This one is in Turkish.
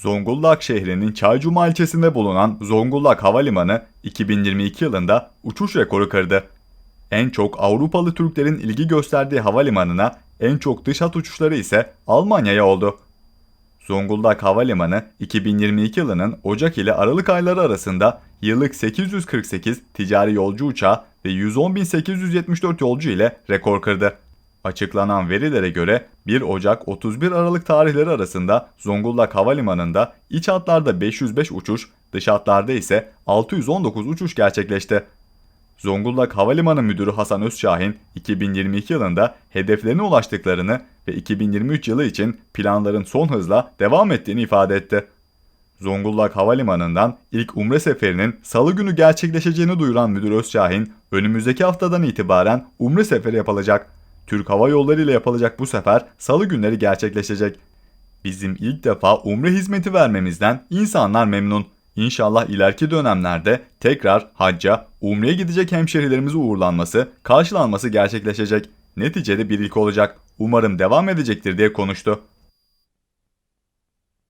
Zonguldak şehrinin Çaycuma ilçesinde bulunan Zonguldak Havalimanı 2022 yılında uçuş rekoru kırdı. En çok Avrupalı Türklerin ilgi gösterdiği havalimanına en çok dış hat uçuşları ise Almanya'ya oldu. Zonguldak Havalimanı 2022 yılının Ocak ile Aralık ayları arasında yıllık 848 ticari yolcu uçağı ve 110.874 yolcu ile rekor kırdı. Açıklanan verilere göre 1 Ocak 31 Aralık tarihleri arasında Zonguldak Havalimanı'nda iç hatlarda 505 uçuş, dış hatlarda ise 619 uçuş gerçekleşti. Zonguldak Havalimanı Müdürü Hasan Özşahin 2022 yılında hedeflerine ulaştıklarını ve 2023 yılı için planların son hızla devam ettiğini ifade etti. Zonguldak Havalimanı'ndan ilk Umre seferinin salı günü gerçekleşeceğini duyuran Müdür Özşahin, önümüzdeki haftadan itibaren Umre seferi yapılacak. Türk Hava Yolları ile yapılacak bu sefer salı günleri gerçekleşecek. Bizim ilk defa Umre hizmeti vermemizden insanlar memnun. İnşallah ileriki dönemlerde tekrar hacca, umreye gidecek hemşehrilerimizi uğurlanması, karşılanması gerçekleşecek. Neticede bir ilk olacak. Umarım devam edecektir diye konuştu.